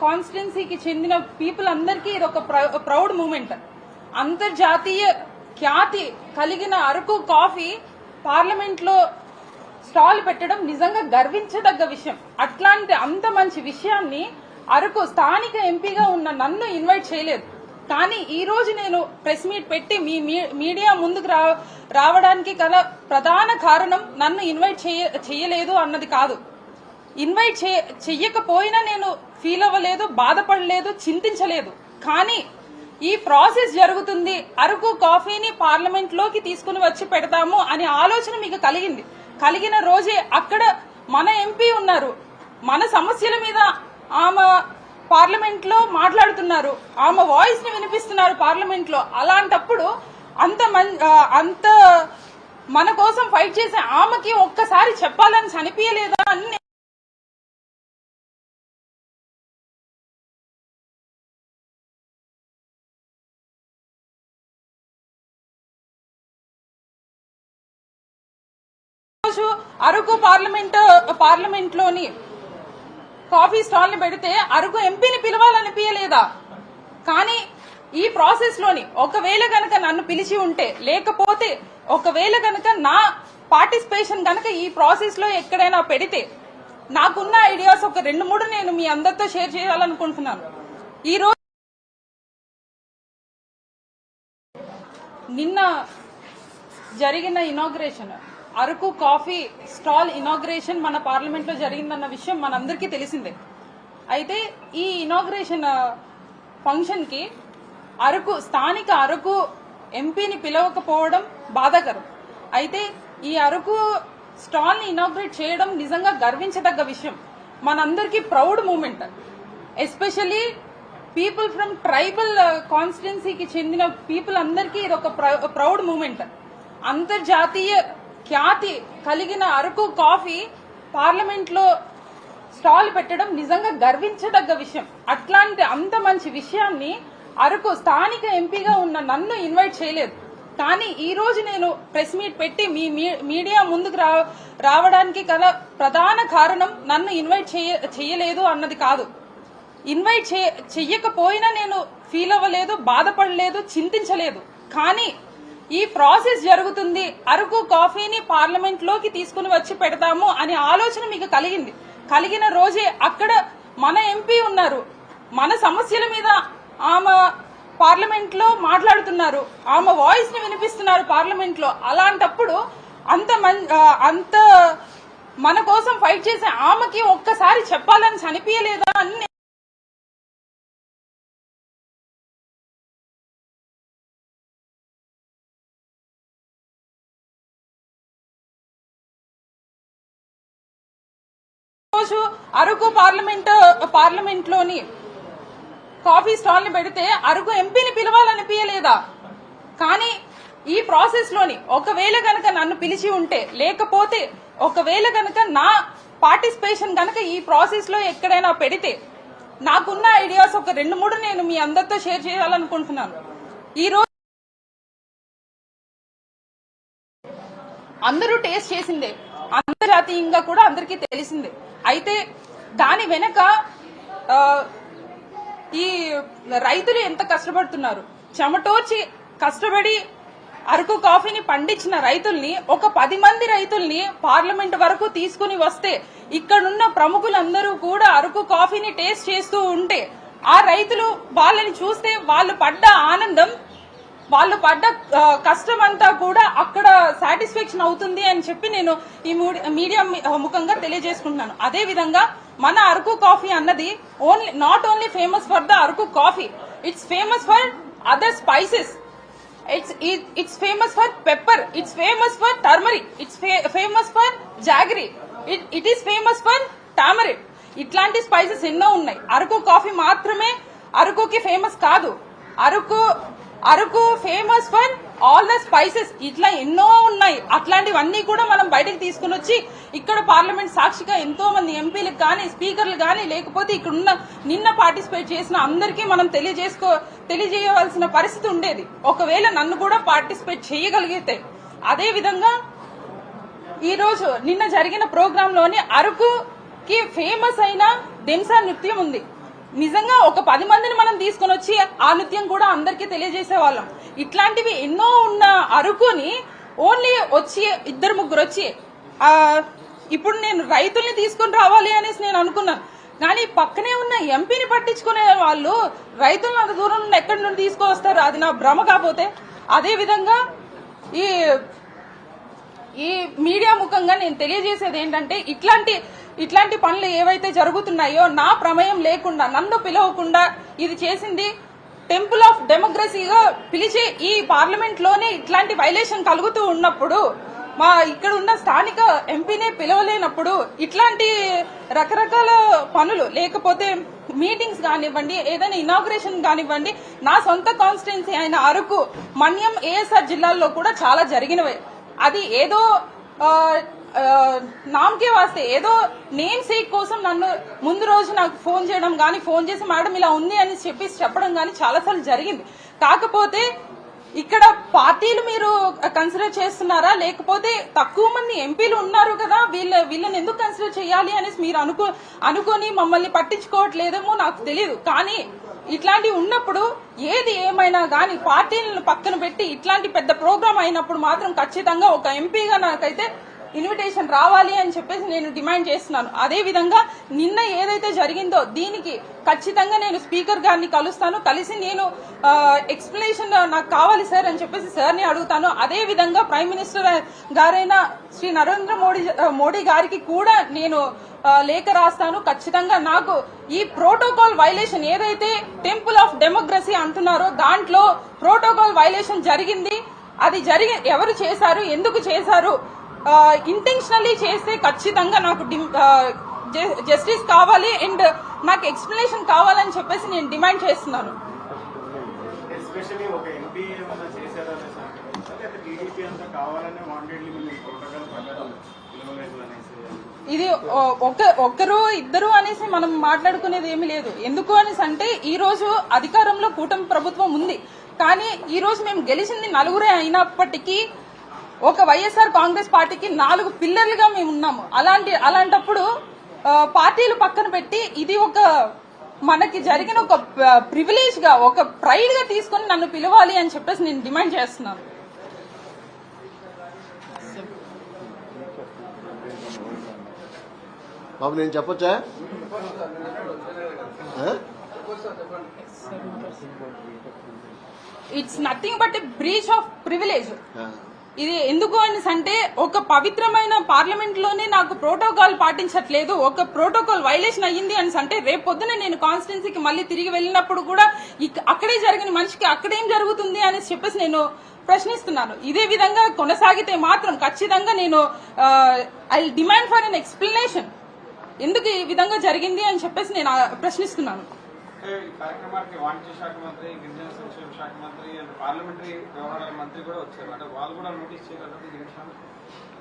కాన్స్టిట్యున్సీకి చెందిన పీపుల్ అందరికీ ఇది ఒక ప్రౌడ్ మూమెంట్ అంతర్జాతీయ ఖ్యాతి కలిగిన అరకు కాఫీ పార్లమెంట్లో స్టాల్ పెట్టడం నిజంగా గర్వించదగ్గ విషయం. అట్లాంటి అంత మంచి విషయాన్ని అరకు స్థానిక ఎంపీగా ఉన్న నన్ను ఇన్వైట్ చేయలేదు. కానీ ఈ రోజు నేను ప్రెస్ మీట్ పెట్టి మీ మీ- మీడియా ముందుకు రా- రావడానికి గల ప్రధాన కారణం నన్ను ఇన్వైట్ చేయ- చేయలేదు అన్నది కాదు. ఇన్వైట్ చేయ- చెయ్యకపోయినా నేను ఫీల్ అవ్వలేదు బాధపడలేదు చింతించలేదు. కానీ ఈ ప్రాసెస్ జరుగుతుంది అరకు కాఫీని పార్లమెంట్లోకి తీసుకుని వచ్చి పెడతాము అనే ఆలోచన మీకు కలిగింది. కలిగిన రోజే అక్కడ మన ఎంపీ ఉన్నారు. మన సమస్యల మీద ఆమె పార్లమెంట్లో మాట్లాడుతున్నారు. ఆమె వాయిస్ని వినిపిస్తున్నారు పార్లమెంట్లో అలాంటప్పుడు అంత అంత మన కోసం ఫైట్ చేసే ఆమెకి ఒక్కసారి చెప్పాలని చనిపించలేదా అని అరకు పార్లమెంట్ పార్లమెంట్లోని కాఫీ స్టాల్ని పెడితే అరకు ఎంపీని పిలవాలనిపించలేదా కానీ ఈ ప్రాసెస్లోని ఒకవేళ గనక నన్ను పిలిచి ఉంటే లేకపోతే ఒకవేళ గనక నా పార్టిసిపేషన్ గనక ఈ ప్రాసెస్లో ఎక్కడైనా పెడితే నాకున్న ఐడియాస్ ఒక రెండు మూడు నేను మీ అందరితో షేర్ చేయాలనుకుంటున్నాను. ఈ రోజు నిన్న జరిగిన inauguration. Araku coffee stall inauguration మన పార్లమెంట్లో జరిగిందన్న విషయం మనందరికీ తెలిసిందే. అయితే ఈ ఇనాగ్రేషన్ ఫంక్షన్కి అరకు స్థానిక అరకు ఎంపీని పిలవకపోవడం బాధాకరం. అయితే ఈ అరకు స్టాల్ని ఇనాగ్రేట్ చేయడం నిజంగా గర్వించదగ్గ విషయం. మనందరికీ proud moment especially people from tribal కాన్స్టిట్యున్సీకి చెందిన పీపుల్ అందరికీ ఇది ఒక ప్రౌడ్ మూమెంట్ అంతర్జాతీయ ఖ్యాతి కలిగిన అరకు కాఫీ పార్లమెంట్లో స్టాల్ పెట్టడం నిజంగా గర్వించదగ్గ విషయం. అట్లాంటి అంత మంచి విషయాన్ని అరకు స్థానిక ఎంపీగా ఉన్న నన్ను ఇన్వైట్ చేయలేదు. కానీ ఈ రోజు నేను ప్రెస్ మీట్ పెట్టి మీ మీ- మీడియా ముందుకు రా- రావడానికి గల ప్రధాన కారణం నన్ను ఇన్వైట్ చేయ- చేయలేదు అన్నది కాదు. ఇన్వైట్ చేయ- చెయ్యకపోయినా నేను ఫీల్ అవ్వలేదు బాధపడలేదు చింతించలేదు. కానీ ఈ ప్రాసెస్ జరుగుతుంది. అరకు కాఫీని పార్లమెంట్లోకి తీసుకుని వచ్చి పెడతాము అనే ఆలోచన మీకు కలిగింది. కలిగిన రోజే అక్కడ మన ఎంపీ ఉన్నారు. మన సమస్యల మీద ఆమె పార్లమెంట్లో మాట్లాడుతున్నారు. ఆమె వాయిస్ని వినిపిస్తున్నారు పార్లమెంట్లో. అలాంటప్పుడు అంత అంత మన కోసం ఫైట్ చేసే ఆమెకి ఒక్కసారి చెప్పాలని చనిపించలేదా అని రోజు అరకు పార్లమెంట్ పార్లమెంట్లోని కాఫీ స్టాల్ని పెడితే అరకు ఎంపీని పిలవాలనిపించలేదా కానీ ఈ ప్రాసెస్లోని ఒకవేళ గనక నన్ను పిలిచి ఉంటే లేకపోతే ఒకవేళ గనక నా పార్టిసిపేషన్ గనక ఈ ప్రాసెస్లో ఎక్కడైనా పెడితే నాకున్న ఐడియాస్ ఒక రెండు మూడు నేను మీ అందరితో షేర్ చేయాలనుకుంటున్నాను. ఈ రోజు అందరూ టేస్ట్ చేసిందే. అంతర్జాతీయంగా కూడా అందరికీ తెలిసిందే. అయితే దాని వెనక ఈ రైతులు ఎంత కష్టపడుతున్నారు? చెమటోర్చి కష్టపడి అరకు కాఫీని పండించిన రైతుల్ని ఒక పది మంది రైతుల్ని పార్లమెంట్ వరకు తీసుకుని వస్తే ఇక్కడున్న ప్రముఖులందరూ కూడా అరకు కాఫీని టేస్ట్ చేస్తూ ఉంటే ఆ రైతులు వాళ్ళని చూస్తే వాళ్ళు పడ్డ ఆనందం వాళ్ళు పడ్డ కష్టం అంతా కూడా అక్కడ సాటిస్ఫాక్షన్ అవుతుంది అని చెప్పి నేను ఈ మూడి- మీడియా ముఖంగా తెలియజేసుకుంటున్నాను. అదే విధంగా మన అరకు కాఫీ అన్నది only not only famous for the Araku coffee it's famous for other spices it's it's famous for pepper it's famous for turmeric it's famous for jaggery it it is famous for tamarind ఇట్లాంటి spices ఎన్నో ఉన్నాయి. Araku coffee మాత్రమే అరకుకి famous కాదు. Araku Araku famous for all the spices ఇట్లా ఎన్నో ఉన్నాయి. అట్లాంటివన్నీ కూడా మనం బయటకు తీసుకుని వచ్చి ఇక్కడ పార్లమెంట్ సాక్షిగా ఎంతో మంది ఎంపీలకు కానీ స్పీకర్లు కానీ లేకపోతే ఇక్కడ ఉన్న నిన్న పార్టిసిపేట్ చేసిన అందరికీ మనం తెలియజేసుకో తెలియజేయవలసిన పరిస్థితి ఉండేది. ఒకవేళ నన్ను కూడా పార్టిసిపేట్ చేయగలిగితే. అదే విధంగా ఈ రోజు నిన్న జరిగిన ప్రోగ్రామ్లోని అరకుకి ఫేమస్ అయిన దింసా నృత్యం ఉంది. నిజంగా ఒక పది మందిని మనం తీసుకొని వచ్చి ఆ నృత్యం కూడా అందరికీ తెలియజేసే వాళ్ళం ఇట్లాంటివి ఎన్నో ఉన్న అరుకుని ఓన్లీ వచ్చి ఇద్దరు ముగ్గురు వచ్చి ఇప్పుడు నేను రైతుల్ని తీసుకొని రావాలి అనేసి నేను అనుకున్నాను. కానీ పక్కనే ఉన్న ఎంపీని పట్టించుకునే వాళ్ళు రైతులను అంత దూరం నుండి ఎక్కడి నుండి తీసుకొస్తారు? అది నా భ్రమ కాకపోతే. అదేవిధంగా ఈ ఈ మీడియా ముఖంగా నేను తెలియజేసేది ఏంటంటే ఇట్లాంటి ఇట్లాంటి పనులు ఏవైతే జరుగుతున్నాయో నా ప్రమేయం లేకుండా నన్ను పిలవకుండా ఇది చేసింది టెంపుల్ ఆఫ్ డెమోక్రసీగా పిలిచి ఈ పార్లమెంట్లోనే ఇట్లాంటి వైలేషన్ కలుగుతూ ఉన్నప్పుడు మా ఇక్కడ ఉన్న స్థానిక ఎంపీనే పిలవలేనప్పుడు ఇట్లాంటి రకరకాల పనులు లేకపోతే మీటింగ్స్ కానివ్వండి ఏదైనా ఇనాగ్రేషన్ కానివ్వండి నా సొంత కాన్స్టిట్యున్సీ అయిన అరకు మన్యం ఏఎస్ఆర్ జిల్లాల్లో కూడా చాలా జరిగినవే. అది ఏదో నామకే వాస్తే. ఏదో నేమ్ సేక్ కోసం నన్ను ముందు రోజు నాకు ఫోన్ చేయడం కానీ ఫోన్ చేసి మేడం ఇలా ఉంది అని చెప్పి చెప్పడం కానీ చాలాసార్లు జరిగింది. కాకపోతే ఇక్కడ పార్టీలు మీరు కన్సిడర్ చేస్తున్నారా? లేకపోతే తక్కువ మంది ఎంపీలు ఉన్నారు కదా వీళ్ళ వీళ్ళని ఎందుకు కన్సిడర్ చేయాలి అనేసి మీరు అనుకో అనుకొని మమ్మల్ని పట్టించుకోవట్లేదేమో నాకు తెలియదు కానీ ఇట్లాంటివి ఉన్నప్పుడు ఏది ఏమైనా కానీ పార్టీలను పక్కన పెట్టి ఇట్లాంటి పెద్ద ప్రోగ్రామ్ అయినప్పుడు మాత్రం ఖచ్చితంగా ఒక ఎంపీగా నాకైతే ఇన్విటేషన్ రావాలి అని చెప్పేసి నేను డిమాండ్ చేస్తున్నాను. అదే విధంగా నిన్న ఏదైతే జరిగిందో దీనికి ఖచ్చితంగా నేను స్పీకర్ గారిని కలుస్తాను. కలిసి నేను ఎక్స్ప్లెనేషన్ నాకు కావాలి సార్ అని చెప్పేసి సార్ని అడుగుతాను. అదే విధంగా ప్రైమ్ మినిస్టర్ గారైన శ్రీ నరేంద్ర మోడీ మోడీ గారికి కూడా నేను లేఖ రాస్తాను. ఖచ్చితంగా నాకు ఈ ప్రోటోకాల్ వైలేషన్ ఏదైతే టెంపుల్ ఆఫ్ డెమోక్రసీ అంటున్నారో దాంట్లో ప్రోటోకాల్ వైలేషన్ జరిగింది. అది జరిగి ఎవరు చేశారు? ఎందుకు చేశారు? ఇంటెన్షనల్లీ చేస్తే ఖచ్చితంగా నాకు జస్టిస్ కావాలి అండ్ నాకు ఎక్స్ప్లెనేషన్ కావాలని చెప్పేసి నేను డిమాండ్ చేస్తున్నాను. ఇది ఒక ఒక్కరు ఇద్దరు అనేసి మనం మాట్లాడుకునేది ఏమీ లేదు. ఎందుకు అనేసి అంటే ఈ రోజు అధికారంలో కూటమి ప్రభుత్వం ఉంది. కానీ ఈ రోజు మేము గెలిచింది నలుగురే అయినప్పటికీ ఒక వైఎస్ఆర్ కాంగ్రెస్ పార్టీకి నాలుగు పిల్లర్లుగా మేము ఉన్నాము అలాంటి అలాంటప్పుడు పార్టీలు పక్కన పెట్టి ఇది ఒక మనకి జరిగిన ఒక ప్రివిలేజ్గా ఒక ప్రైడ్గా తీసుకొని నన్ను పిలవాలి అని చెప్పేసి నేను డిమాండ్ చేస్తున్నాను బాబు నేను చెప్పొచ్చా? It's nothing but breach of privilege. ఇది ఎందుకు అని అంటే ఒక పవిత్రమైన పార్లమెంట్లోనే నాకు ప్రోటోకాల్ పాటించట్లేదు. ఒక ప్రోటోకాల్ వైలేషన్ అయ్యింది అని అంటే రేపు పొద్దున నేను కాన్స్టిట్యున్సీకి మళ్ళీ తిరిగి వెళ్ళినప్పుడు కూడా అక్కడే జరిగిన మనిషికి అక్కడేం జరుగుతుంది అని చెప్పేసి నేను ప్రశ్నిస్తున్నాను. ఇదే విధంగా కొనసాగితే మాత్రం ఖచ్చితంగా నేను I demand for an explanation ఎందుకు ఈ విధంగా జరిగింది అని చెప్పేసి నేను ప్రశ్నిస్తున్నాను. అంటే ఈ కార్యక్రమానికి వాణిజ్య శాఖ మంత్రి గిరిజన సంక్షేమ శాఖ మంత్రి అండ్ పార్లమెంటరీ వ్యవహారాల మంత్రి కూడా వచ్చారు. అంటే వాళ్ళు కూడా నోటీస్ చేయగలరు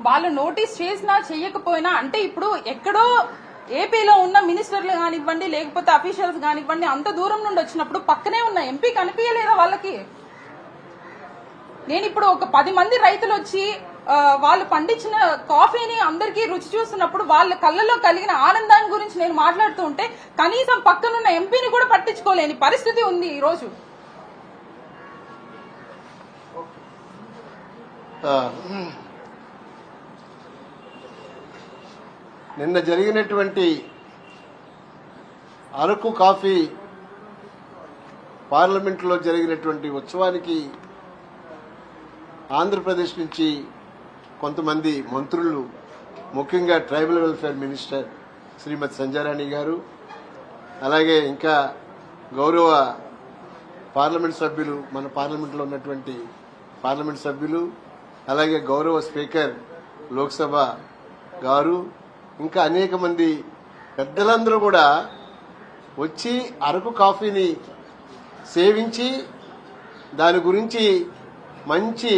వాళ్ళు నోటీస్ చేసినా చెయ్యకపోయినా అంటే ఇప్పుడు ఎక్కడో ఏపీలో ఉన్న మినిస్టర్లు కానివ్వండి లేకపోతే అఫీషియల్స్ కానివ్వండి అంత దూరం నుండి వచ్చినప్పుడు పక్కనే ఉన్న ఎంపీ కనిపించలేదా వాళ్ళకి? నేను ఇప్పుడు ఒక పది మంది రైతులు వచ్చి వాళ్ళు పండించిన కాఫీని అందరికీ రుచి చూస్తున్నప్పుడు వాళ్ళ కళ్ళలో కలిగిన ఆనందాన్ని గురించి నేను మాట్లాడుతూ ఉంటే కనీసం పక్కనున్న ఎంపీని కూడా పట్టించుకోలేని పరిస్థితి ఉంది ఈరోజు నిన్న జరిగినటువంటి అరకు కాఫీ పార్లమెంట్లో జరిగినటువంటి ఉత్సవానికి ఆంధ్రప్రదేశ్ నుంచి కొంతమంది మంత్రులు ముఖ్యంగా tribal welfare minister Shrimati Sanjarani గారు అలాగే ఇంకా గౌరవ పార్లమెంట్ సభ్యులు మన పార్లమెంట్లో ఉన్నటువంటి పార్లమెంట్ సభ్యులు అలాగే గౌరవ స్పీకర్ లోక్సభ గారు ఇంకా అనేక మంది పెద్దలందరూ కూడా వచ్చి అరకు కాఫీని సేవించి దాని గురించి మంచి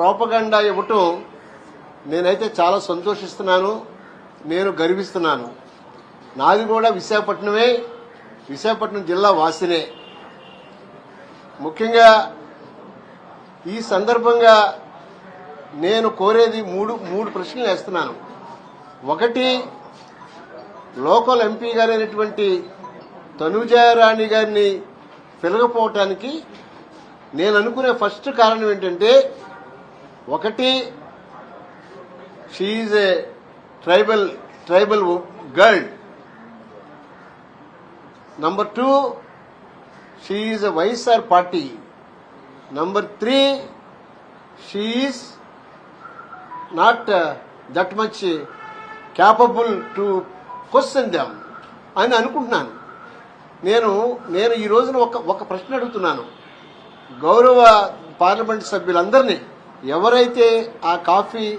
ప్రోపగండా ఇవ్వటం నేనైతే చాలా సంతోషిస్తున్నాను నేను గర్విస్తున్నాను. నాది కూడా విశాఖపట్నమే విశాఖపట్నం జిల్లా వాసినే. ముఖ్యంగా ఈ సందర్భంగా నేను కోరేది మూడు మూడు ప్రశ్నలు వేస్తున్నాను. ఒకటి లోకల్ ఎంపీ గారైనటువంటి తనుజారాణి గారిని పిలగపోవటానికి నేను అనుకునే ఫస్ట్ కారణం ఏంటంటే ఒకటి she's a tribal tribal girl number two she's a YSR party number three she's not that much capable to question them అని అనుకుంటున్నాను. నేను నేను ఈ రోజున ఒక ఒక ప్రశ్న అడుగుతున్నాను. గౌరవ పార్లమెంట్ సభ్యులందరినీ ఎవరైతే ఆ కాఫీ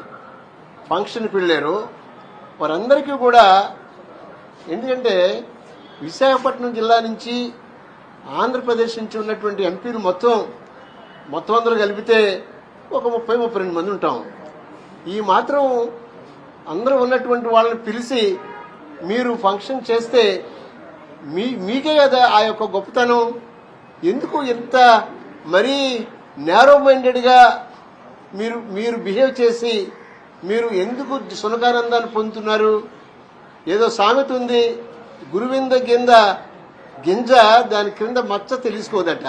ఫంక్షన్కి వెళ్ళారో వారందరికీ కూడా ఎందుకంటే విశాఖపట్నం జిల్లా నుంచి ఆంధ్రప్రదేశ్ నుంచి ఉన్నటువంటి ఎంపీలు మొత్తం మొత్తం అందరూ కలిపితే ఒక ముప్పై ముప్పై రెండు మంది ఉంటాం. ఈ మాత్రం అందరూ ఉన్నటువంటి వాళ్ళని పిలిచి మీరు ఫంక్షన్ చేస్తే మీ మీకే కదా ఆ యొక్క గొప్పతనం. ఎందుకు ఎంత మరీ నేరో మైండెడ్గా మీరు మీరు బిహేవ్ చేసి మీరు ఎందుకు సునకానందాన్ని పొందుతున్నారు? ఏదో సామెత ఉంది గురువింద గింజ గింజ దాని క్రింద మచ్చ తెలుసుకోదట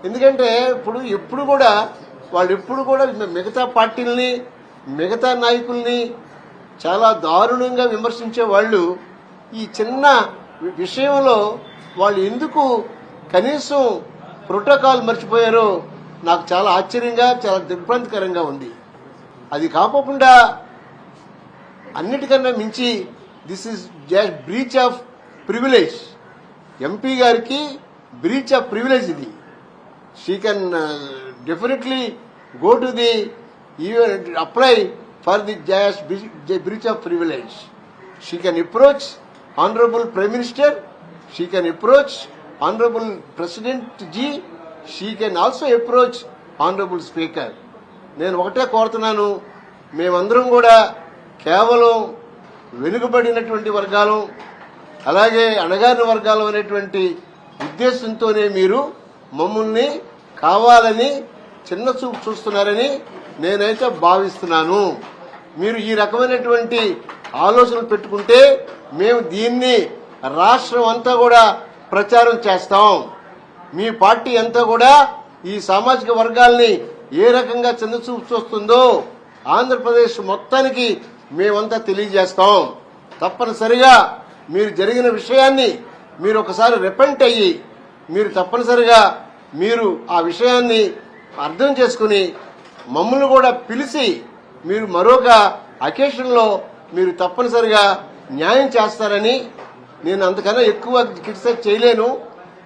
ఎందుకంటే ఇప్పుడు ఎప్పుడు కూడా వాళ్ళు ఎప్పుడు కూడా మిగతా పార్టీల్ని మిగతా నాయకుల్ని చాలా దారుణంగా విమర్శించే వాళ్ళు ఈ చిన్న వి- విషయంలో వాళ్ళు ఎందుకు కనీసం ప్రోటోకాల్ మర్చిపోయారో నాకు చాలా ఆశ్చర్యంగా చాలా దిగ్భ్రాంతికరంగా ఉంది. అది కాపోకుండా అన్నిటికన్నా మించి this is just breach of privilege MP గారికి బ్రీచ్ ఆఫ్ ప్రివిలేజ్ ఇది. She can definitely go to the even apply for the just breach of privilege she can approach honourable prime minister she can approach honourable president ji she can also approach honourable speaker నేను ఒకటే కోరుతున్నాను మేమందరం కూడా కేవలం వెనుకబడినటువంటి వర్గాలు అలాగే అణగారిన వర్గాలు అనేటువంటి ఉద్దేశంతోనే మీరు మమ్మల్ని కావాలని చిన్న చూపు చూస్తున్నారని నేనైతే భావిస్తున్నాను. మీరు ఈ రకమైనటువంటి ఆలోచనలు పెట్టుకుంటే మేము దీన్ని రాష్ట్రం అంతా కూడా ప్రచారం చేస్తాం. మీ పార్టీ అంతా కూడా ఈ సామాజిక వర్గాల్ని ఏ రకంగా చిన్న ఆంధ్రప్రదేశ్ మొత్తానికి మేమంతా తెలియజేస్తాం. తప్పనిసరిగా మీరు జరిగిన విషయాన్ని మీరు ఒకసారి రిపెంట్ అయ్యి మీరు తప్పనిసరిగా మీరు ఆ విషయాన్ని అర్థం చేసుకుని మమ్మల్ని కూడా పిలిచి మీరు మరొక అకేషన్లో మీరు తప్పనిసరిగా న్యాయం చేస్తారని నేను అంతకన్నా ఎక్కువ క్రిటిసైజ్ చేయలేను.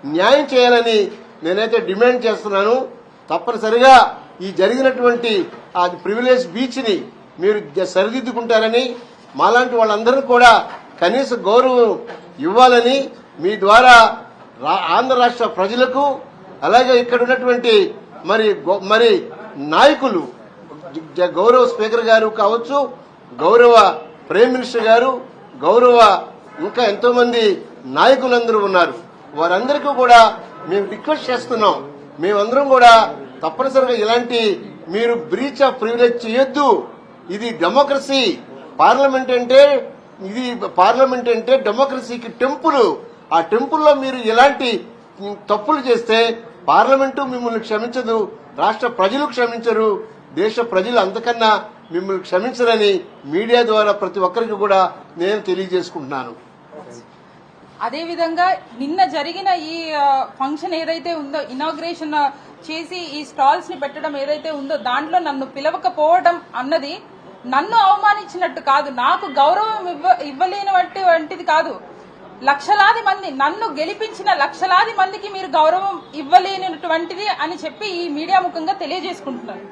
న్యాయం చేయాలని నేనైతే డిమాండ్ చేస్తున్నాను. తప్పనిసరిగా ఈ జరిగినటువంటి ఆ ప్రివిలేజ్ బీచ్ని మీరు సరిదిద్దుకుంటారని మాలాంటి వాళ్ళందరూ కూడా కనీస గౌరవం ఇవ్వాలని మీ ద్వారా రా- ఆంధ్ర రాష్ట్ర ప్రజలకు అలాగే ఇక్కడ ఉన్నటువంటి మరి మరి నాయకులు గౌరవ స్పీకర్ గారు కావచ్చు గౌరవ ప్రైమ్ మినిస్టర్ గారు గౌరవ ఇంకా ఎంతో మంది నాయకులందరూ ఉన్నారు. వారందరికీ కూడా మేము రిక్వెస్ట్ చేస్తున్నాం. మేమందరం కూడా తప్పనిసరిగా ఇలాంటి మీరు బ్రీచ్ ఆఫ్ ప్రివిలేజ్ చేయొద్దు. ఇది డెమోక్రసీ. పార్లమెంట్ అంటే ఇది పార్లమెంట్ అంటే డెమోక్రసీకి టెంపుల్. ఆ టెంపుల్లో మీరు ఇలాంటి తప్పులు చేస్తే పార్లమెంటు మిమ్మల్ని క్షమించదు రాష్ట్ర ప్రజలు క్షమించరు దేశ ప్రజలు అంతకన్నా మిమ్మల్ని క్షమించరని మీడియా ద్వారా ప్రతి ఒక్కరికి కూడా నేను తెలియజేసుకుంటున్నాను. అదేవిధంగా నిన్న జరిగిన ఈ ఫంక్షన్ ఏదైతే ఉందో ఇనాగ్రేషన్ చేసి ఈ స్టాల్స్ని పెట్టడం ఏదైతే ఉందో దాంట్లో నన్ను పిలవకపోవడం అన్నది నన్ను అవమానించినట్టు కాదు నాకు గౌరవం ఇవ్వ ఇవ్వలేని వంటి వంటిది కాదు. లక్షలాది మంది నన్ను గెలిపించిన లక్షలాది మందికి మీరు గౌరవం ఇవ్వలేనటువంటిది అని చెప్పి ఈ మీడియా ముఖంగా తెలియజేసుకుంటున్నాను